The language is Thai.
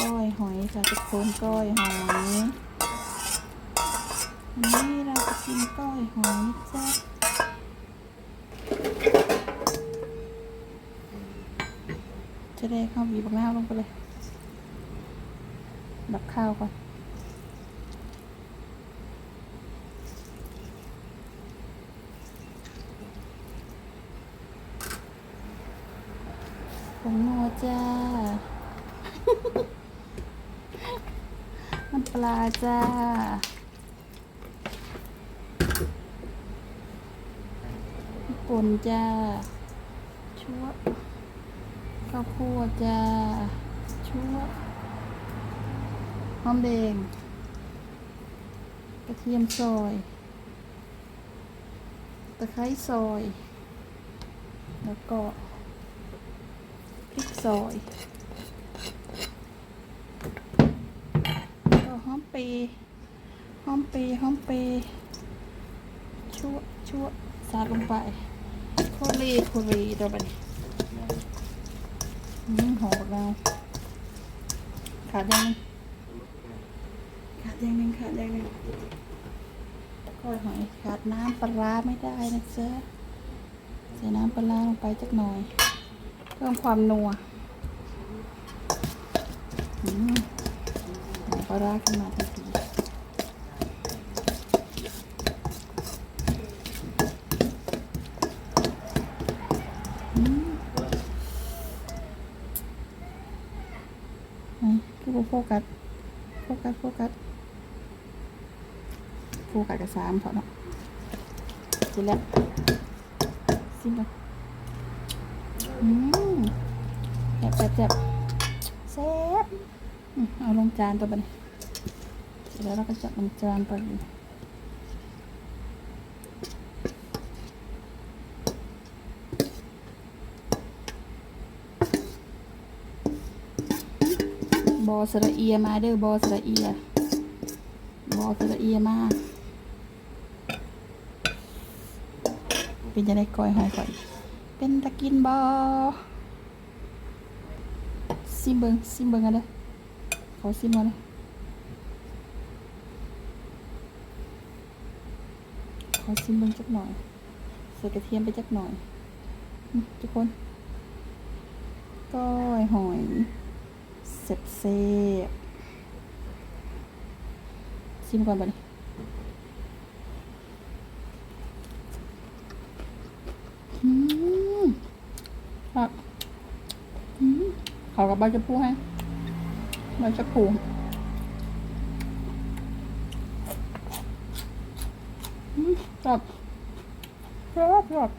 ก้อยหอยค่ะทุกคนก้อยหอยวันนี้เราจะกินก้อยหอยจ้ะจะได้ข้าวบีบบักนาวลงไปเลย ดับข้าวก่อนผงนัวจ้า น้ำป ลาจ้า ป่นจ้า ชั่วข้าวคั่วจ้า ชั่วหอมแดง กระเทียมซอย ตะไคร้ซอย แล้วก็พริกซอยแล้วก็ห อมปีหอมปีหอมปีชั่วชั่วสาดลงไปโคลีโคลีตัวบัดนี้อืมหอมเราขาดยังขาดยังหนึ่งขาดยังหนึ่งก้อยหอยขาดน้ำปลาไม่ได้นะเจ๊ใส่น้ำปลาร้าลงไปจักหน่อย เพิ่มความนัวอืม ปลาร้าขึ้นมาทันทีอืมไหนคือโฟกัส โฟกัส โฟกัส โฟกัสกับสามเถอเนาะเสร็จแล้วซิมก่อนอืมแซ่บแซ่บแซ่บแซ่บ เอาลงจานตัวบัดนเสร็จแล้วเราก็จัดลงจานไปบอสระเอียมาเด้อบอสระเอีย บอสระเอียมา เป็นจะได้ก้อยหอยก่อย เป็นตะกินบอซิมเบิงซิมเบิงกันเลย ขอซิมมาเลยขอซิมเบิงจักหน่อยใส่กระเทียมไปจักหน่อยทุกคนก้อยหอยเสร็จเซบซิมก่อนบัดนี้อืมครับอืมขอกับใบจะพูให้ มันจะพูอืมครับครับรับ